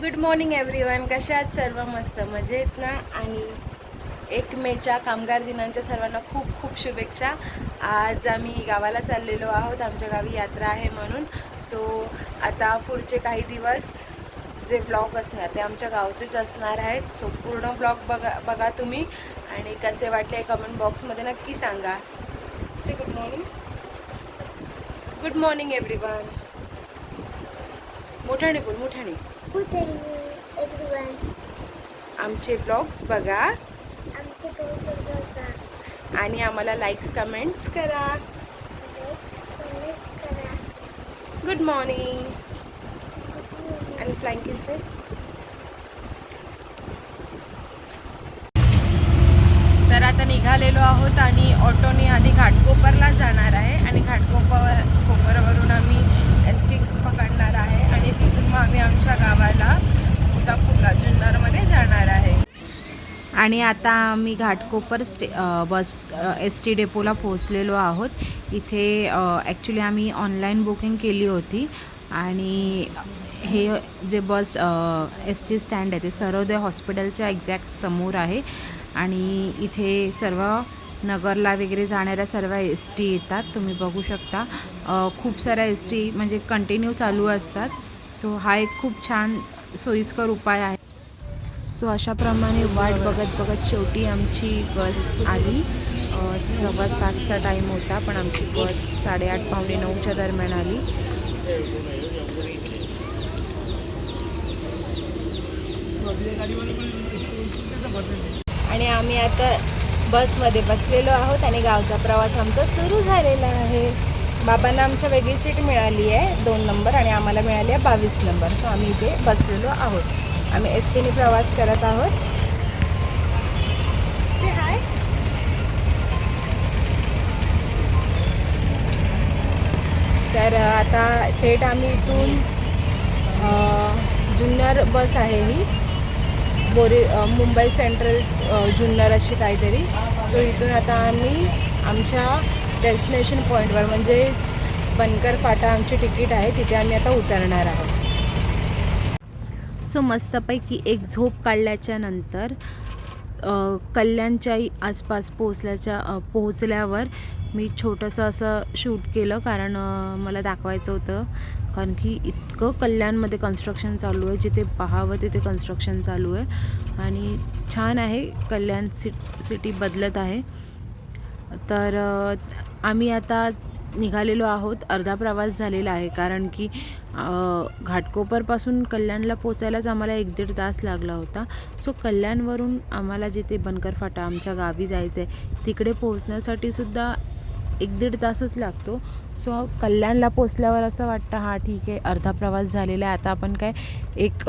Good morning everyone कशा आहात? सर्व मस्त मजेत ना? आणि एक मेच्या कामगार दिनांच्या सर्वांना खूप खूप शुभेच्छा. आज आम्ही गावाला चाललेलो आहोत. आमच्या गावी यात्रा आहे म्हणून. सो आता पुढचे काही दिवस जे ब्लॉग असणार ते आमच्या गावचेच असणार आहेत. सो पूर्ण ब्लॉग बघा बघा तुम्ही. आणि कसे वाटले कमेंट बॉक्समध्ये नक्की सांगा. Say good morning good morning everyone मोठ्याने बोल मोठ्याने Evening, everyone. आमचे ब्लॉग्स बघा. आमचे बघा. आणि आम्हाला लाईक्स कमेंट्स करा. गुड मॉर्निंग आणि फ्लँक किस तर आता निघालेलो आहोत आणि ऑटोने आधी घाटकोपरला जाणार आहे. आणि घाटकोपर कोपरवरून आम्ही एस टी पकडणार आहे आणि तिथून मग आम्ही आमच्या गावाला उदापूरला जुन्नरमध्ये जाणार आहे. आणि आता आम्ही Ghatkopar state bus S T डेपोला पोहोचलेलो आहोत. इथे ॲक्च्युली आम्ही ऑनलाईन बुकिंग केली होती. आणि हे जे बस एस टी स्टँड आहे ते सर्वोदय हॉस्पिटलच्या एक्झॅक्ट समोर आहे. आणि इथे सर्व नगरला वगैरे जाणाऱ्या सर्व एस टी येतात. तुम्ही बघू शकता. खूप साऱ्या एस टी म्हणजे कंटिन्यू चालू असतात. सो हा एक खूप छान सोयीस्कर उपाय आहे. सो अशाप्रमाणे वाट बघत बघत शेवटी आमची बस आली. सव्वा सातचा टाईम होता पण आमची बस साडेआठ पावणे नऊच्या दरम्यान आली. आणि आम्ही आता बसमध्ये बसलेलो आहोत आणि गावचा प्रवास आमचा सुरू झालेला आहे. बाबांना आमच्या वेगळी सीट मिळाली आहे. दोन नंबर आणि आम्हाला मिळाली आहे बावीस नंबर सो आम्ही इथे बसलेलो आहोत. आम्ही एस टीने प्रवास करत आहोत. से हाय तर आता थेट आम्ही इथून जुन्नर बस आहे ही. बोरी मुंबई सेंट्रल जुन्नर अशी काहीतरी. सो इथून आता आम्ही आमच्या डेस्टिनेशन पॉईंटवर म्हणजेच बनकर फाटा आमची तिकीट आहे तिथे आम्ही आता उतरणार आहोत. सो मस्तपैकी एक झोप काढल्याच्या नंतर कल्याणच्याही आसपास पोहोचल्याच्या पोहोचल्यावर मी छोटंसं असं शूट केलं कारण मला दाखवायचं होतं. कारण की इतकं कल्याणमध्ये कन्स्ट्रक्शन चालू आहे जिथे पाहावं तिथे कन्स्ट्रक्शन चालू आहे. आणि छान आहे कल्याण सि सिटी बदलत आहे. तर आम्ही आता निघालेलो आहोत. अर्धा प्रवास झालेला आहे. कारण की घाटकोपरपासून कल्याणला पोचायलाच आम्हाला एक दीड तास लागला होता. सो कल्याणवरून आम्हाला जिथे बनकर फाटा आमच्या गावी जायचं आहे तिकडे पोहोचण्यासाठी सुद्धा एक दीड तासच लागतो. सो कल्याणला पोचल्यावर असं वाटतं हा ठीक आहे अर्धा प्रवास झालेला आहे. आता आपण काय एक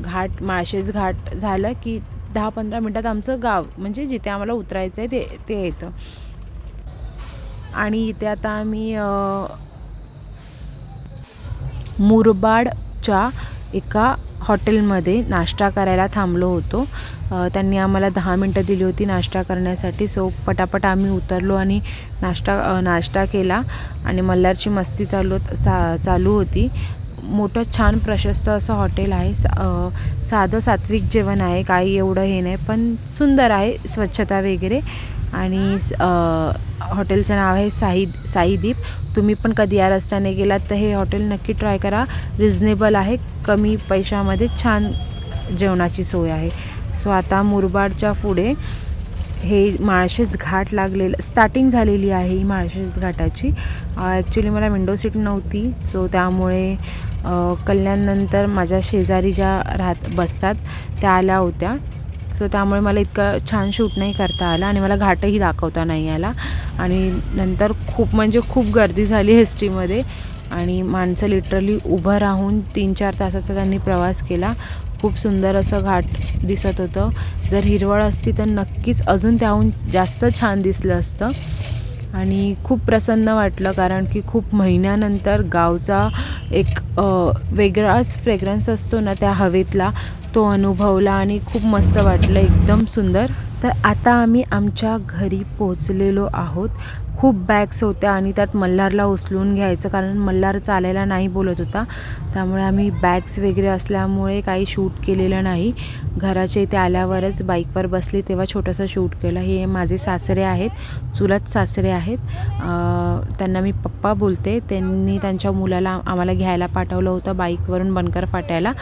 घाट माळशेज घाट झालं की दहा पंधरा मिनटात आमचं गाव म्हणजे जिथे आम्हाला उतरायचं आहे ते ते येतं. आणि इथे आता आम्ही मुरबाडच्या एका हॉटेलमध्ये नाश्ता करायला थांबलो होतो. त्यांनी आम्हाला दहा मिनटं दिली होती नाश्ता करण्यासाठी. सो पटापट आम्ही उतरलो आणि नाश्ता नाश्ता केला आणि मल्हारची मस्ती चालू चा चालू होती. मोठं छान प्रशस्त असं हॉटेल आहे. सा साधं सात्विक जेवण आहे. काही एवढं हे नाही पण सुंदर आहे स्वच्छता वगैरे. आणि हॉटेलचं नाव आहे साई साईदीप. तुम्ही पण कधी या रस्त्याने गेलात तर हे हॉटेल नक्की ट्राय करा. रिझनेबल आहे कमी पैशामध्ये छान जेवणाची सोय आहे. सो आता मुरबाडच्या पुढे हे माळशेज घाट लागलेलं स्टार्टिंग झालेली आहे ही माळशेज घाटाची. ॲक्च्युली मला विंडो सीट नव्हती सो त्यामुळे कल्याणनंतर माझ्या शेजारी ज्या राहत बसतात त्या आल्या होत्या. सो त्यामुळे मला इतकं छान शूट नाही करता आलं आणि मला घाटही दाखवता नाही आला. आणि नंतर खूप म्हणजे खूप गर्दी झाली एस आणि माणसं लिटरली उभं राहून तीन चार तासाचा त्यांनी प्रवास केला. खूप सुंदर असं घाट दिसत होतं. जर हिरवळ असती तर नक्कीच अजून त्याहून जास्त छान दिसलं असतं. आणि खूप प्रसन्न वाटलं कारण की खूप महिन्यानंतर गावचा एक वेगळाच फ्रेग्रन्स असतो ना त्या हवेतला. तो अनुभवला आणि खूप मस्त वाटलं एकदम सुंदर. तर आता आम्ही आमच्या घरी पोचलेलो आहोत. खूप बॅग्स होत्या आणि त्यात मल्हारला उचलून घ्यायचं कारण मल्हार चालायला नाही बोलत होता. त्यामुळे आम्ही बॅग्स वगैरे असल्यामुळे काही शूट केलेलं नाही. घराच्या इथे आल्यावरच बाईकवर बसली तेव्हा छोटंसं शूट केलं. हे माझे सासरे आहेत चुलत सासरे आहेत. त्यांना मी पप्पा बोलते. त्यांनी त्यांच्या मुलाला आम्हाला घ्यायला पाठवलं होतं बाईकवरून बनकर फाट्याला.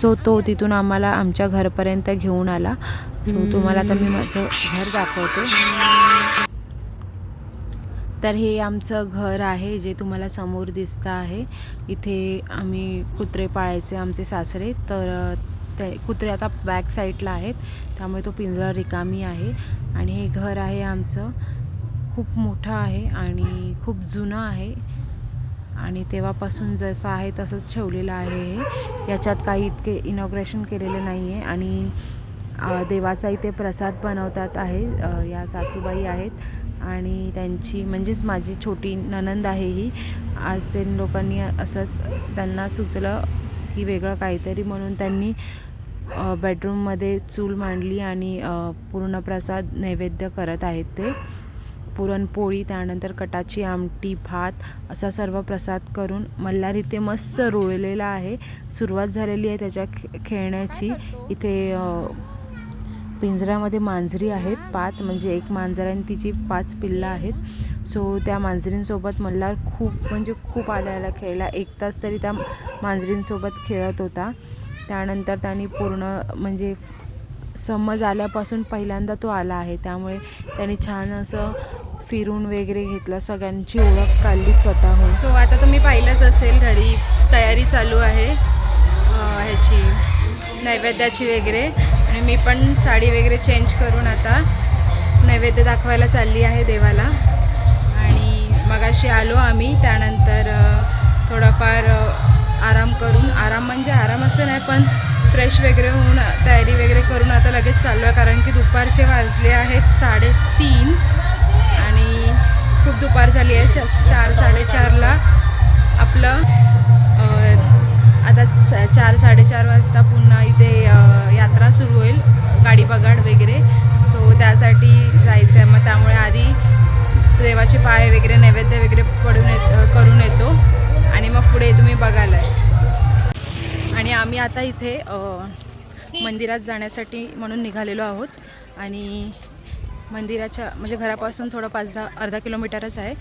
सो तो तिथून आम्हाला आमच्या घरपर्यंत घेऊन आला. सो तुम्हाला आता मी माझं घर दाखवते. तर हे आमचं घर आहे जे तुम्हाला समोर दिसतं आहे. इथे आम्ही कुत्रे पाळायचे आमचे सासरे. तर ते कुत्रे आता बॅक साईडला आहेत. त्यामुळे तो पिंजरा रिकामी आहे. आणि हे घर आहे आमचं. खूप मोठं आहे आणि खूप जुनं आहे. आणि तेव्हापासून जसं आहे तसंच ठेवलेलं आहे हे. याच्यात काही इतके इनॉग्रेशन केलेलं नाही आहे आणि देवाचा इथे प्रसाद बनवतात आहे. या सासूबाई आहेत. आणि त्यांची म्हणजेच माझी छोटी ननंद आहे ही. आज ते लोकांनी असंच त्यांना सुचलं की वेगळं काहीतरी म्हणून त्यांनी बेडरूममध्ये चूल मांडली आणि पूर्ण प्रसाद नैवेद्य करत आहेत ते. पुरणपोळी त्यानंतर कटाची आमटी भात असा सर्व प्रसाद करून मल्हार इथे मस्त रोळलेला आहे. सुरुवात झालेली आहे त्याच्या खे खेळण्याची. इथे पिंजऱ्यामध्ये मांजरी आहेत पाच म्हणजे एक मांजर आणि तिची पाच पिल्लं आहेत. सो त्या मांजरींसोबत मल्हार खूप म्हणजे खूप आल्याला खेळला एक तास तरी त्या मांजरींसोबत खेळत होता. त्यानंतर त्यांनी पूर्ण म्हणजे समज आल्यापासून पहिल्यांदा तो आला आहे. त्यामुळे त्यांनी छान असं फिरून वगैरे घेतलं. सगळ्यांची ओळख काढली स्वतःहून. सो आता तुम्ही पाहिलंच असेल घरी तयारी चालू आहे ह्याची नैवेद्याची वगैरे. आणि मी पण साडी वगैरे चेंज करून आता नैवेद्य दाखवायला चालली आहे देवाला. आणि मगाशी आलो आम्ही त्यानंतर थोडाफार आराम करून आराम म्हणजे आराम असं नाही पण फ्रेश वगैरे होऊन तयारी वगैरे करून आता लगेच चाललो आहे कारण की दुपारचे वाजले आहेत साडेतीन आणि खूप दुपार झाली आहे चा- चार साडेचारला आपलं आता स- चार साडेचार वाजता पुन्हा इथे यात्रा सुरू होईल गाडी बगाड वगैरे. सो त्यासाठी जायचं आहे मग त्यामुळे आधी देवाचे पाय वगैरे नैवेद्य वगैरे पडून येत करून येतो. आणि मग पुढे तुम्ही बघालच आणि आम्ही आता इथे मंदिरात जाण्यासाठी म्हणून निघालेलो आहोत. आणि मंदिराच्या म्हणजे घरापासून थोडं पाच दहा अर्धा किलोमीटरच आहे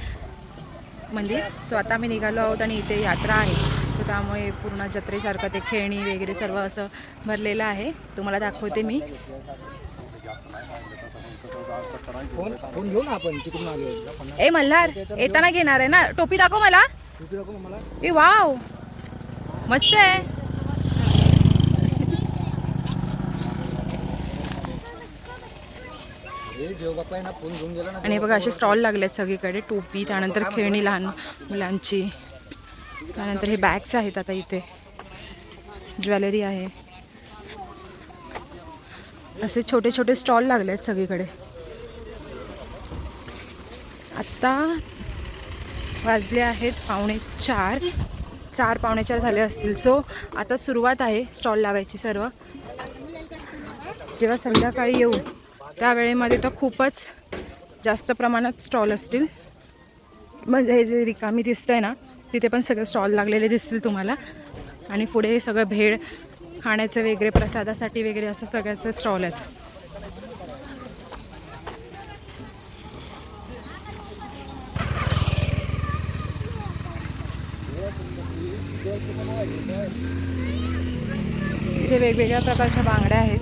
मंदिर. सो आता आम्ही निघालो आहोत आणि इथे यात्रा आहे. त्यामुळे पूर्ण जत्रेसारखं ते खेळणी वगैरे सर्व असं भरलेलं आहे. तुम्हाला दाखवते मी. ए मल्हार येताना घेणार आहे ना? टोपी दाखव मला. ए वाव. मस्त आहे. आणि बघा असे स्टॉल लागले आहेत सगळीकडे. टोपी त्यानंतर खेळणी लहान मुलांची. त्यानंतर हे बॅग्स आहेत आता इथे. ज्वेलरी आहे. असे छोटे छोटे स्टॉल लागले आहेत सगळीकडे. आत्ता वाजले आहेत पावणे चार. चार पावणे चार झाले असतील. सो आता सुरुवात आहे स्टॉल लावायची सर्व. जेव्हा संध्याकाळी येऊ त्यावेळेमध्ये तर खूपच जास्त प्रमाणात स्टॉल असतील. म्हणजे हे जे रिकामी दिसतंय ना तिथे पण सगळे स्टॉल लागलेले दिसतील तुम्हाला. आणि पुढे सगळं भेळ खाण्याचं वगैरे प्रसादासाठी वगैरे असं सगळ्याचं स्टॉल आहेत. इथे वेगवेगळ्या प्रकारच्या बांगड्या आहेत.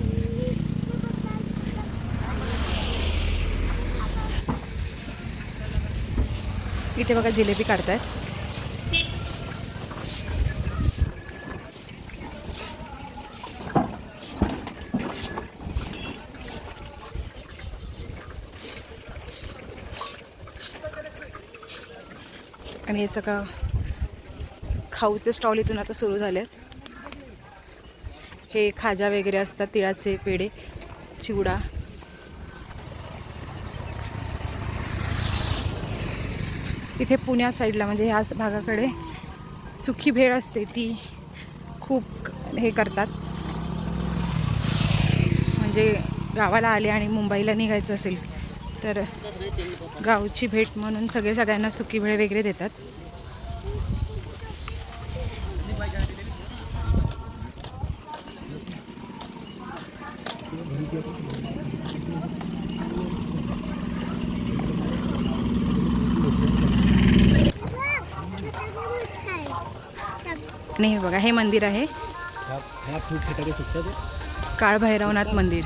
इथे बघा जिलेबी काढतायत. हे सगळं खाऊचे स्टॉल इथून आता सुरू झाले आहेत हे खाजा वगैरे असतात तिळाचे पेढे चिवडा. इथे पुण्या साईडला म्हणजे ह्या भागाकडे सुखी भेळ असते ती खूप हे करतात. म्हणजे गावाला आले आणि मुंबईला निघायचं असेल तर गावची भेट म्हणून सगळे सगळ्यांना सुकी भेळ वगैरे देतात. आणि हे बघा हे मंदिर आहे. काळभैरवनाथ मंदिर.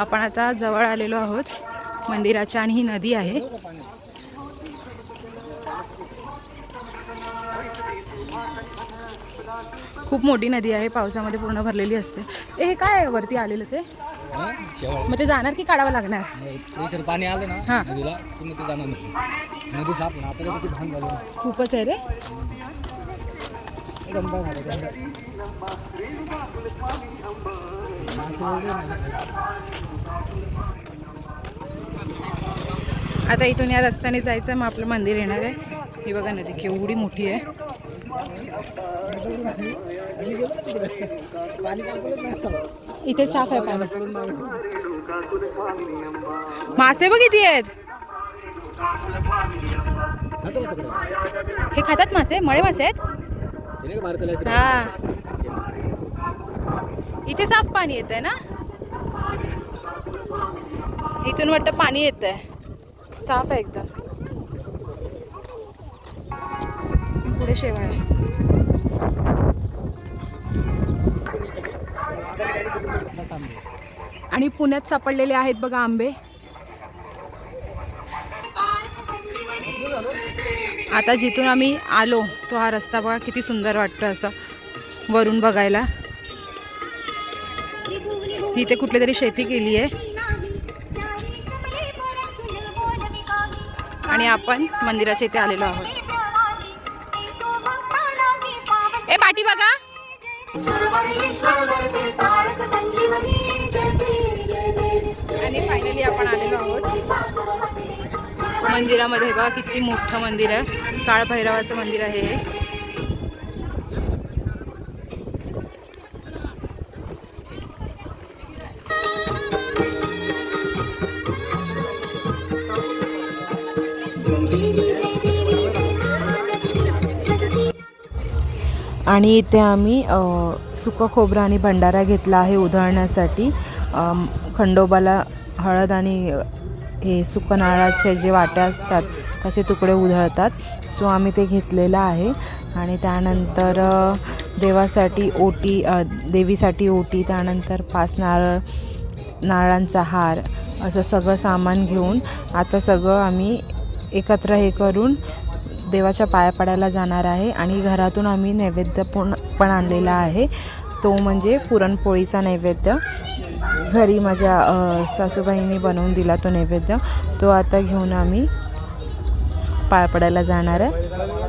आपण आता जवळ आलेलो आहोत. मंदिराच्या आणि ही नदी आहे. खूप मोठी नदी आहे. पावसामध्ये पूर्ण भरलेली असते. ए, हे काय वरती आलेलं ते? मग ते जाणार की काढावं लागणार? पाणी आलं ना हा. नदीला पूर्ण ते जाणार नाही. नदी साफ ना आता भान झालं खूपच आहे रे झालं गंगा मासे एवढे नाही. आता इथून या रस्त्याने जायचं मग आपलं मंदिर येणार आहे. ही बघा नदी केवढी मोठी आहे. इथे साफ आहे पाणी. मासे बघ किती आहेत. हे खातात मासे? मळे मासे आहेत? हा. इथे साफ पाणी येत आहे ना? इथून वाटतं पाणी येत आहे साफ आहे एकदम. पुढे शेवाळ आहे आणि पुण्यात सापडलेले आहेत बघा आंबे. आता जिथून आम्ही आलो तो हा रस्ता बघा किती सुंदर वाटतो असं वरून बघायला. इथे कुठली तरी शेती केली आहे. आणि आपण मंदिराच्या इथे आलेलो आहोत. ए पाठी बघा. आणि फायनली आपण आलेलो आहोत. मंदिरामध्ये बघा किती मोठं मंदिर आहे. काळभैरवाचं मंदिर आहे हे. आणि इथे आम्ही सुकं खोबरं आणि भंडारा घेतला आहे उधळण्यासाठी. खंडोबाला हळद आणि हे सुकं नारळाचे जे वाट्या असतात तसे तुकडे उधळतात. सो आम्ही ते घेतलेलं आहे. आणि त्यानंतर देवासाठी ओटी देवीसाठी ओटी त्यानंतर पाच नारळ नारळांचा हार असं सगळं सामान घेऊन आता सगळं आम्ही एकत्र हे करून देवाच्या पाया पडायला जाणार आहे आणि घरातून आम्ही नैवेद्य पण पण आणलेला आहे. तो म्हणजे पुरणपोळीचा नैवेद्य. घरी माझ्या सासूबाईंनी बनवून दिला तो नैवेद्य. तो आता घेऊन आम्ही पाया पडायला जाणार आहे.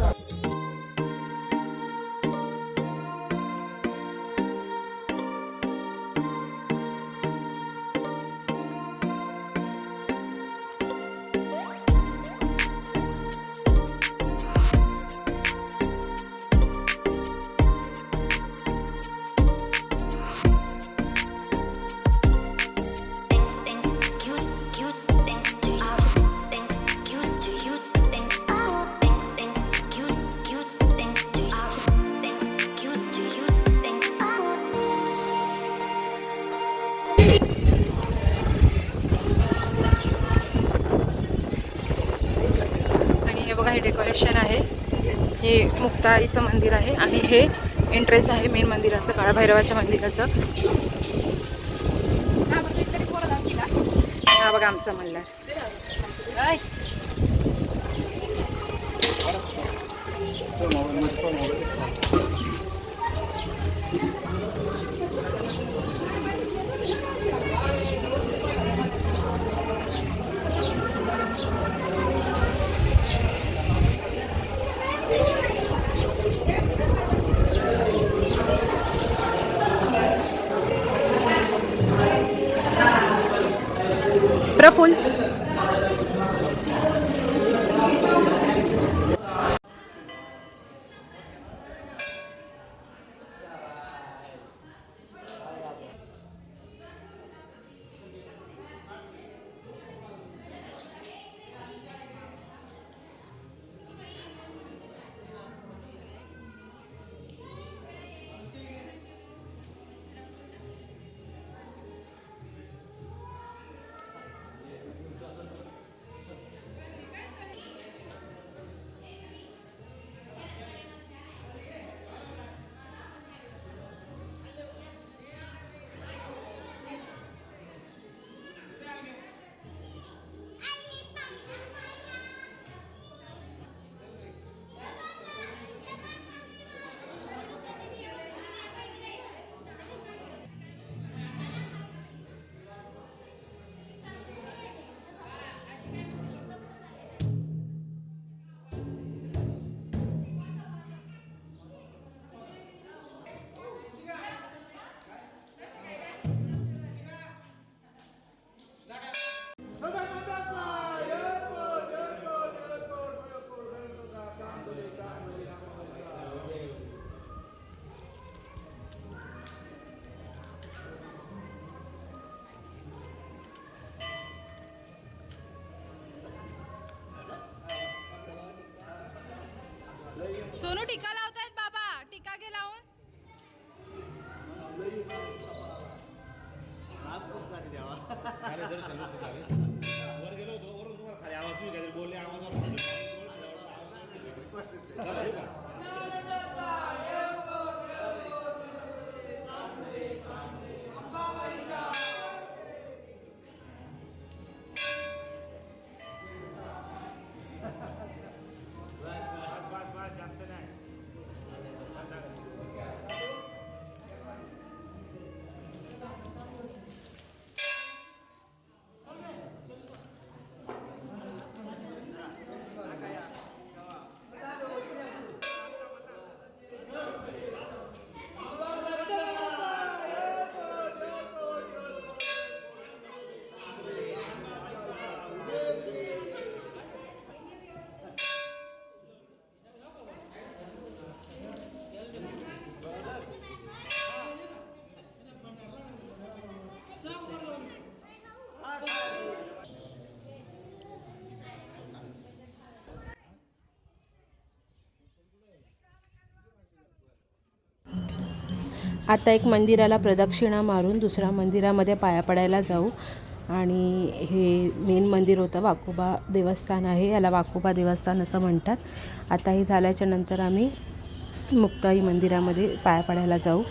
हे मुक्ताईचं मंदिर आहे आणि हे एंट्रेन्स आहे मेन मंदिराचं काळाभैरवाच्या मंदिराचं. हा बघा आमचा मल्हार. para a Folha. आता एक मंदिराला प्रदक्षिणा मारून दुसऱ्या मंदिरामध्ये पाया पडायला जाऊ. आणि हे मेन मंदिर होतं वाकोबा देवस्थान आहे. याला वाकोबा देवस्थान असं म्हणतात. आता हे झाल्याच्यानंतर आम्ही मुक्ताई मंदिरामध्ये पाया पडायला जाऊ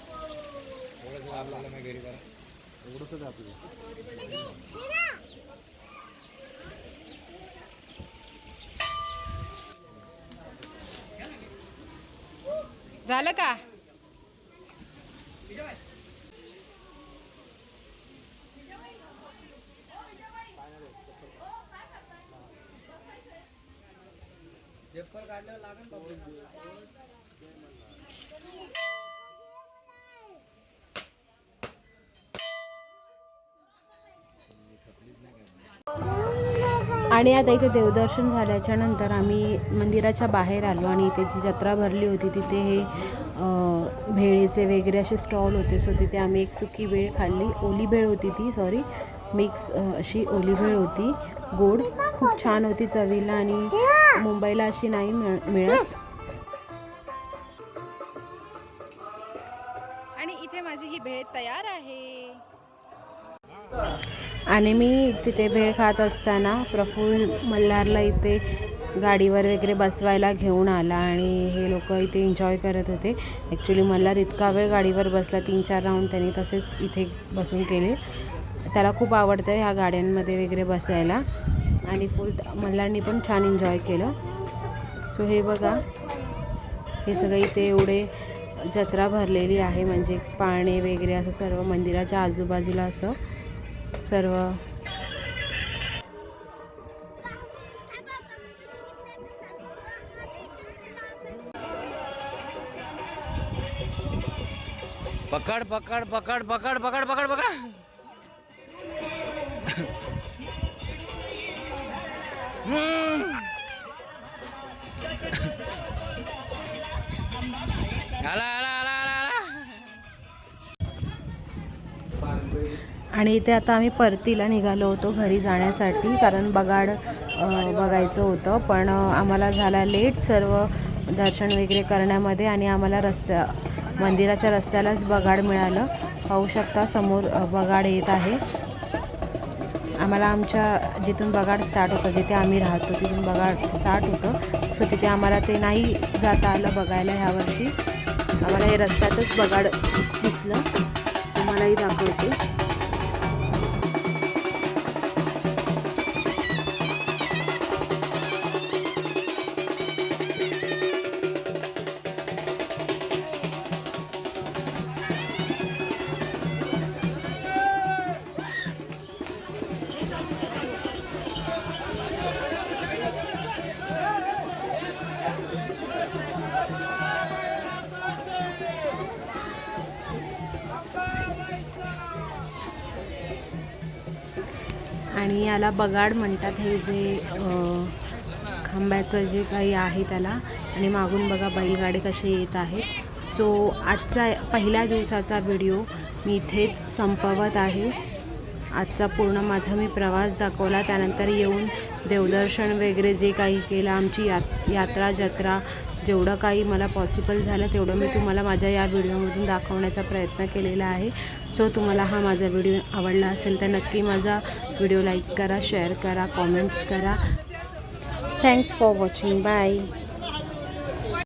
थोडंसं आपल्याला मी घरी करा एवढंच आपलं झालं का? चप्पल लागेल आणि आता इथे देवदर्शन झाल्याच्यानंतर आम्ही मंदिराच्या बाहेर आलो आणि इथे जी जत्रा भरली होती तिथे हे भेळेचे वगैरे असे स्टॉल होते. सो तिथे आम्ही एक सुकी भेळ खाल्ली. ओली भेळ होती ती सॉरी मिक्स अशी ओली भेळ होती. गोड खूप छान होती चवीला आणि मुंबईला अशी नाही मिळ मिळत. आणि मी तिथे भेळ खात असताना प्रफुल्ल मल्हारला इथे गाडीवर वगैरे बसवायला घेऊन आला आणि हे लोक इथे एन्जॉय करत होते. ॲक्च्युली मल्हार इतका वेळ गाडीवर बसला तीन चार राऊंड त्यांनी तसेच इथे बसून केले. त्याला खूप आवडतं ह्या गाड्यांमध्ये वगैरे बसायला. आणि फुल मल्हारनी पण छान एन्जॉय केलं. सो हे बघा हे सगळं इथे एवढे जत्रा भरलेली आहे. म्हणजे पाळणे वगैरे असं सर्व मंदिराच्या आजूबाजूला असं. सर्व. पकड पकड पकड पकड पकड पकड पकड. आला आणि इथे आता आम्ही परतीला निघालो होतो घरी जाण्यासाठी कारण बगाड बघायचं होतं. पण आम्हाला झाला लेट सर्व दर्शन वगैरे करण्यामध्ये आणि आम्हाला रस्त्या मंदिराच्या रस्त्यालाच बगाड मिळालं. पाहू शकता समोर बगाड येत आहे. आम्हाला आमच्या जिथून बगाड स्टार्ट होतं जिथे आम्ही राहतो तिथून बगाड स्टार्ट होतं. सो तिथे आम्हाला ते नाही जाता आलं बघायला ह्यावर्षी आम्हाला हे रस्त्यातच बगाड दिसलं. तुम्हालाही दाखवते. आणि याला बगाड म्हणतात हे जे खांब्याचं जे काही आहे त्याला. आणि मागून बघा बैलगाडी कसे येत आहेत सो आजचा पहिल्या दिवसाचा व्हिडिओ मी इथेच संपवत आहे. आजचा पूर्ण माझा मी प्रवास दाखवला. त्यानंतर येऊन देवदर्शन वगैरे जे काही केलं आमची यात यात्रा जत्रा जेवढं काही मला पॉसिबल झालं तेवढं मी तुम्हाला माझ्या या व्हिडिओमधून दाखवण्याचा प्रयत्न केलेला आहे. सो तुम्हाला हा माझा व्हिडिओ आवडला असेल तर नक्की माझा व्हिडिओ लाईक करा शेअर करा कॉमेंट्स करा. Thanks for watching bye